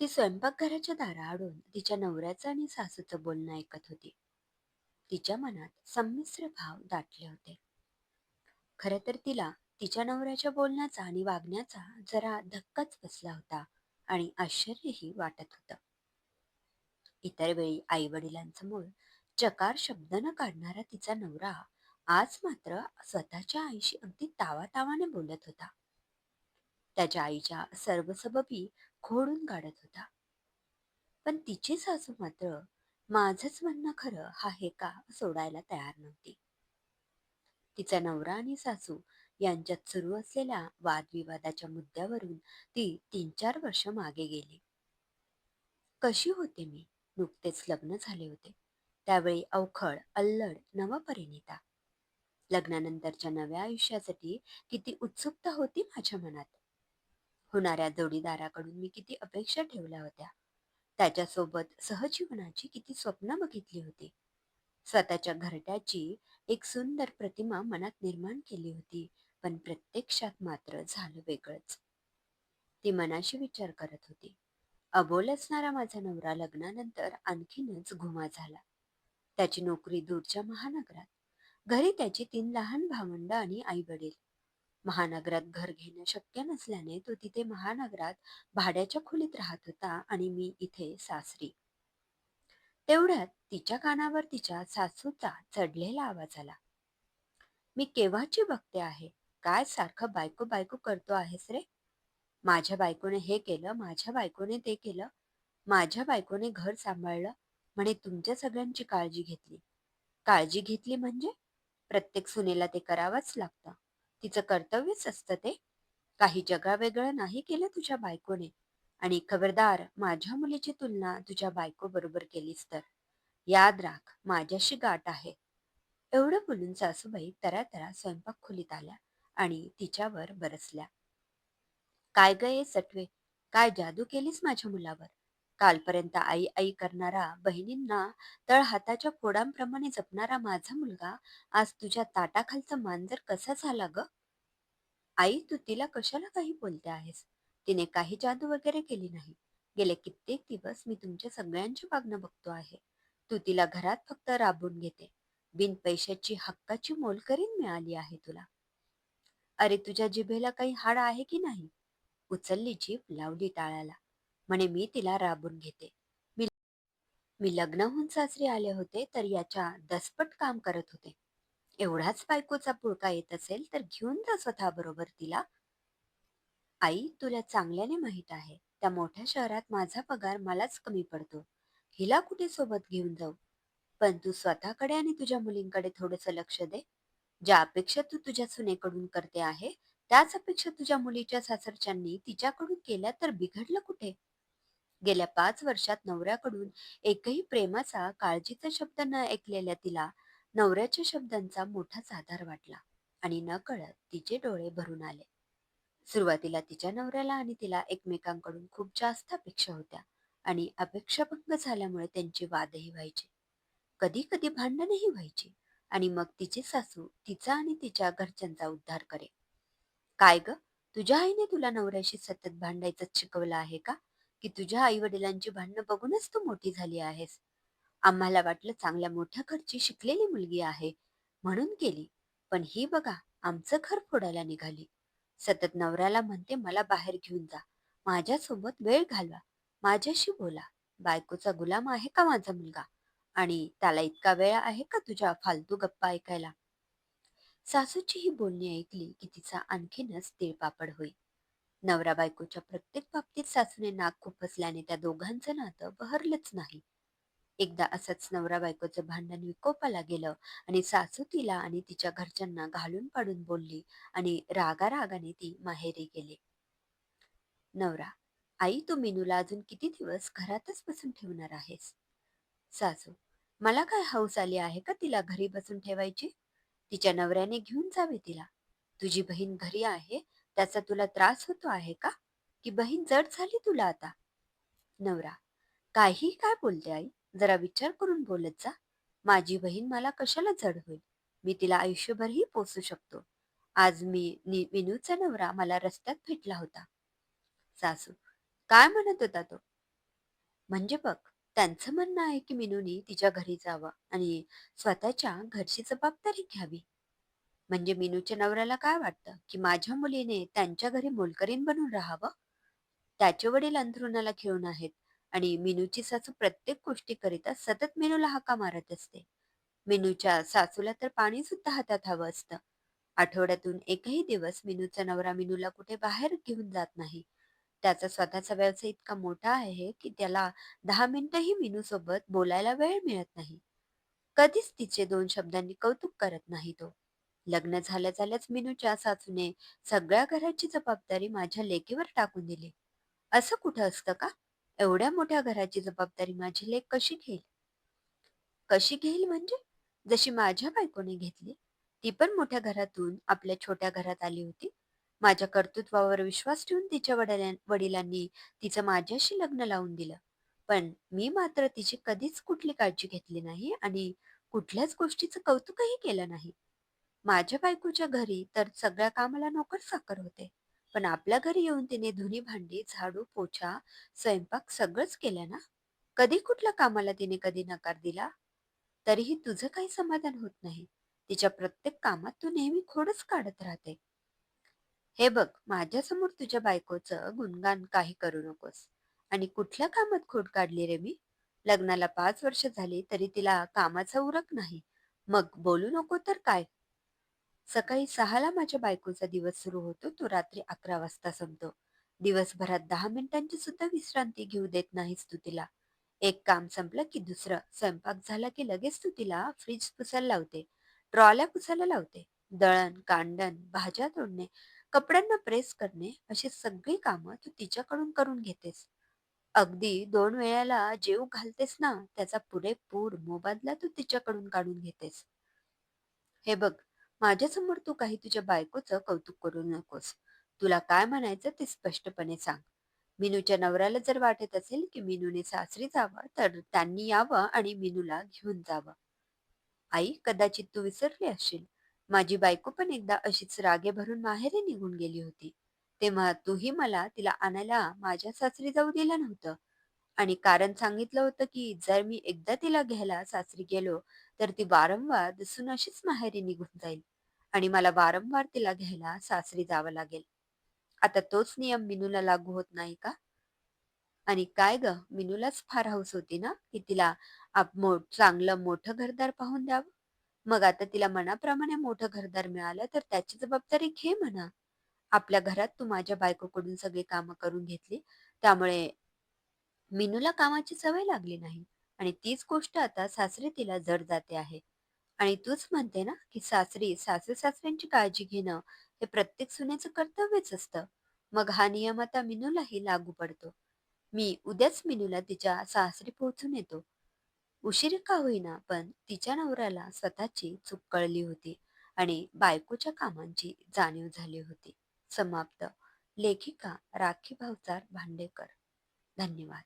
ती स्वयंपाकघराच्या दाराआडून तिच्या नवऱ्याचं आणि सासूचं बोलणं ऐकत होती. तिच्या मनात संमिश्र भाव दाटले होते. खरं तर तिला तिच्या नवऱ्याच्या बोलण्याचा आणि वागण्याचा जरा धक्काच बसला होता आणि आश्चर्यही वाटत होतं. इतर वेळी आई वडिलांसमोर चकार शब्द न काढणारा तिचा नवरा आज मात्र स्वतःच्या आईशी अगदी तावातावाने बोलत होता. त्याच्या आईच्या सर्वसबबी खोडून काढत होता. पण तिची सासू मात्र माझंच म्हणणं खरं हा हे का सोडायला तयार नव्हती. तिचा नवरा आणि सासू यांच्यात सुरू असलेल्या वादविवादाच्या मुद्द्यावरून ती तीन चार वर्ष मागे गेली. कशी होते मी? नुकतेच लग्न झाले होते. त्यावेळी अवखळ अल्लड नवपरिणीता. लग्नानंतरच्या नव्या आयुष्यासाठी किती उत्सुकता होती माझ्या मनात. होणाऱ्या जोडीदाराकडून मी किती अपेक्षा ठेवल्या होत्या. त्याच्यासोबत सहजीवनाची किती स्वप्न बघितली होती. स्वतःच्या घरट्याची एक सुंदर प्रतिमा मनात निर्माण केली होती पण प्रत्यक्षात मात्र झालं वेगळंच. ती मनाशी विचार करत होती. अबोल असणारा माझा नवरा लग्नानंतर आणखीनच घुमा झाला. त्याची नोकरी दूरच्या महानगरात. घरी त्याची तीन लहान भावंड आणि आई वडील महानगरात घर घेणं शक्य नसल्याने तो तिथे महानगरात भाड्याच्या खोलीत राहत होता आणि मी इथे सासरी. तेवढ्यात तिच्या कानावर तिच्या सासूचा चढलेला आवाज आला. मी केव्हाची बघते आहे? काय सारखं बायको बायको करतो आहेस रे? माझ्या बायकोने हे केलं माझ्या बायकोने ते केलं माझ्या बायकोने घर सांभाळलं म्हणे तुमच्या सगळ्यांची काळजी घेतली. काळजी घेतली म्हणजे? प्रत्येक सुनेला ते करावंच लागतं. तिचं कर्तव्यच असतं ते. काही जगावेगळं नाही केलं तुझ्या बायकोने. आणि खबरदार माझ्या मुलीची तुलना तुझ्या बायको बरोबर केलीस तर. याद राख माझ्याशी गाठ आहे. एवढं बोलून सासूबाई तरा तरा स्वयंपाक खोलीत आल्या आणि तिच्यावर बरसल्या. काय ग ये सटवे? काय जादू केलीस माझ्या मुलावर? कालपर्यंत आई आई करणारा बहिणींना तळ हाताच्या फोडांप्रमाणे जपणारा माझा मुलगा आज तुझ्या ताटाखालचा मांजर कसा झाला ग? आई तू तिला कशाला काही बोलते आहेस? तिने काही जादू वगैरे केली नाही. गेले कित्येक दिवस मी तुमच्या सगळ्यांची वागणं बघतो आहे. तू तिला घरात फक्त राबून घेते. बिन पैशाची हक्काची मोलकरीन मिळाली आहे तुला. अरे तुझ्या जिभेला काही हाड आहे की नाही? उचलली जीभ लावली टाळ्याला. म्हणे मी तिला राबून घेते. मी मी सासरी आले होते तर याच्या दसपट काम करत होते. एवढाच बायकोचा पुळका येत असेल तर घेऊन जा स्वतः बरोबर तिला. आई तुला चांगल्याने माहीत आहे त्या मोठ्या शहरात माझा पगार मलाच कमी पडतो. हिला कुठे सोबत घेऊन जाऊ? पण तू स्वतःकडे आणि तुझ्या मुलींकडे थोडस लक्ष दे. ज्या अपेक्षा तू तुझ्या सुनेकडून करते आहे त्याच अपेक्षा तुझ्या मुलीच्या सासरच्यांनी तिच्याकडून केल्या तर बिघडलं कुठे? गेल्या पाच वर्षात नवऱ्याकडून एकही प्रेमाचा काळजीचा शब्द न ऐकलेल्या तिला नवऱ्याच्या शब्दांचा मोठाच आधार वाटला आणि न कळत तिचे डोळे भरून आले. सुरुवातीला तिच्या नवऱ्याला आणि तिला एकमेकांकडून खूप जास्त अपेक्षा होत्या आणि अपेक्षाभंग झाल्यामुळे त्यांचे वादही व्हायचे. कधी कधी भांडणही व्हायची आणि मग तिचे सासू तिचा आणि तिच्या घरच्यांचा उद्धार करे. काय ग? तुझ्या आईने तुला नवऱ्याशी सतत भांडायचं शिकवलं आहे का? की तुझ्या आई वडिलांची भांडणं बघूनच तू मोठी झाली आहेस? आम्हाला वाटलं चांगल्या मोठ्या घरची शिकलेली मुलगी आहे म्हणून केली पण ही बघा आमचं घर फोडायला निघाली. सतत नवऱ्याला म्हणते मला बाहेर घेऊन जा. माझ्यासोबत वेळ घालवा. माझ्याशी बोला. बायकोचा गुलाम आहे का माझा मुलगा? आणि त्याला इतका वेळ आहे का तुझ्या फालतू गप्पा ऐकायला? सासूची ही बोलणी ऐकली की तिचा आणखीनच तिळपापड होई. नवरा बायकोच्या प्रत्येक बाबतीत सासूने नाक खुपसल्याने त्या दोघांचं नातं बहरलंच नाही. एकदा असंच नवरा बायकोचं भांडण विकोपाला गेलं आणि सासू तिला आणि तिच्या घरच्यांना घालून पाडून बोलली आणि रागारागाने ती माहेरी गेली. नवरा आई तू मेनूला अजून किती दिवस घरातच बसून ठेवणार आहेस? सासू मला काय हौस आली आहे का तिला घरी बसून ठेवायची? तिच्या नवऱ्याने घेऊन जावे तिला. तुझी बहीण घरी आहे त्याचा तुला त्रास होतो आहे का? की बहीण जड झाली तुला आता? नवरा काही काय बोलते आई? जरा विचार करून बोलत जा. माझी बहीण मला कशाला जड होईल? मी तिला आयुष्यभरही पोसू शकतो. आज मी नि- विनूचा नवरा मला रस्त्यात भेटला होता. सासू काय म्हणत होता तो? म्हणजे बघ त्यांचं म्हणणं आहे की मिनूनी तिच्या घरी जावं आणि स्वतःच्या घरची जबाबदारी घ्यावी. म्हणजे मिनूच्या नवऱ्याला काय वाटतं? की माझ्या मुलीने त्यांच्या घरी मोलकरीण बनून राहावं? त्याचे वडील अंथरुणाला खेळून आहेत. आणि मिनूची सासू प्रत्येक गोष्टीकरिता सतत मेनूला हाका मारत असते. मेनूच्या सासूला तर पाणी सुद्धा हातात हवं असतं. आठवड्यातून एकही दिवस मिनूचा नवरा मिनूला कुठे बाहेर घेऊन जात नाही. त्याचा स्वतःचा व्यवसाय इतका मोठा आहे की त्याला दहा मिनिटंही मिनू सोबत बोलायला वेळ मिळत नाही. कधीच तिचे दोन शब्दांनी कौतुक करत नाही तो. लग्न झाल्या झाल्याच मिनूच्या सासूने सगळ्या घराची जबाबदारी माझ्या लेकीवर टाकून दिली. असं कुठं असतं का? एवढ्या मोठ्या घराची जबाबदारी माझी लेक कशी घेईल? कशी घेईल म्हणजे? जशी माझ्या बायकोने घेतली ती पण मोठ्या घरातून आपल्या छोट्या घरात आली होती. माझ्या कर्तृत्वावर विश्वास ठेवून तिच्या वडिलांनी तिचं माझ्याशी लग्न लावून दिलं. पण मी मात्र तिची कधीच कुठली काळजी घेतली नाही आणि कुठल्याच गोष्टीचं कौतुकही केलं नाही. माझ्या बायकोच्या घरी तर सगळ्या कामाला नोकर साकर होते. पण आपल्या घरी येऊन तिने धुनी भांडी झाडू पोछा स्वयंपाक सगळंच केलं ना? कधी कुठल्या कामाला तिने कधी नकार दिला? तरीही तुझं काही समाधान होत नाही. तिच्या प्रत्येक कामात तू नेहमी खोडच काढत राहते. हे बघ माझ्यासमोर तुझ्या बायकोचं गुणगान काही करू नकोस. आणि कुठल्या कामात खोड काढली रे मी? लग्नाला पाच वर्ष झाली तरी तिला कामाचा उरक नाही. मग बोलू नको तर काय? सकाळी सहाला माझ्या बायकोचा दिवस सुरू होतो तो रात्री अकरा वाजता संपतो. दिवसभरात दहा मिनिटांची सुद्धा विश्रांती घेऊ देत नाहीस तू तिला एक काम संपलं की दुसरं. स्वयंपाक झाला की लगेच तू तिला फ्रीज पुसायला लावते. ट्रॉल्या पुसायला लावते. दळण कांडण भाज्या तोडणे कपड्यांना प्रेस करणे अशी सगळी कामं तू तिच्याकडून करून घेतेस. अगदी दोन वेळाला जेव घालतेस ना त्याचा पुरेपूर मोबदला तू तिच्याकडून काढून घेतेस. हे बघ माझ्यासमोर तू काही तुझ्या बायकोचं कौतुक करू नकोस. तुला काय म्हणायचं ते स्पष्टपणे सांग. मिनूच्या नवऱ्याला जर वाटत असेल की मिनूने सासरी जावं तर त्यांनी यावं आणि मिनूला घेऊन जावं. आई कदाचित तू विसरली असशील. माझी बायको पण एकदा अशीच रागे भरून माहेरी निघून गेली होती. तेव्हा तूही मला तिला आणायला माझ्या सासरी जाऊ दिलं नव्हतं. आणि कारण सांगितलं होतं की जर मी एकदा तिला घ्यायला सासरी गेलो तर ती वारंवार दिसून अशीच माहेरी निघून जाईल. आणि मला वारंवार तिला घ्यायला सासरी जावं लागेल. आता तोच नियम मिनूला लागू होत नाही का? आणि काय ग मिनूलाच फार हौस होती ना की तिला आप चांगलं मोठं घरदार पाहून द्यावं? मग आता तिला मनाप्रमाणे मोठं घरदार मिळालं तर त्याची जबाबदारी घे म्हणा. आपल्या घरात तू माझ्या बायकोकडून सगळी कामं करून घेतली त्यामुळे मिनूला कामाची सवय लागली नाही. आणि तीच गोष्ट आता सासरी तिला जड जाते आहे. आणि तूच म्हणते ना की सासरी सासू सासऱ्यांची काळजी घेणं हे प्रत्येक सुनेचं कर्तव्यच असतं. मग हा नियम आता मिनूलाही लागू पडतो. मी उद्याच मिनूला तिच्या सासरी पोहोचून येतो. उशीर का होईना पण तिच्या नवऱ्याला स्वतःची चूक कळली होती आणि बायकोच्या कामांची जाणीव झाली होती. समाप्त. लेखिका राखी भावचार भांडेकर. धन्यवाद.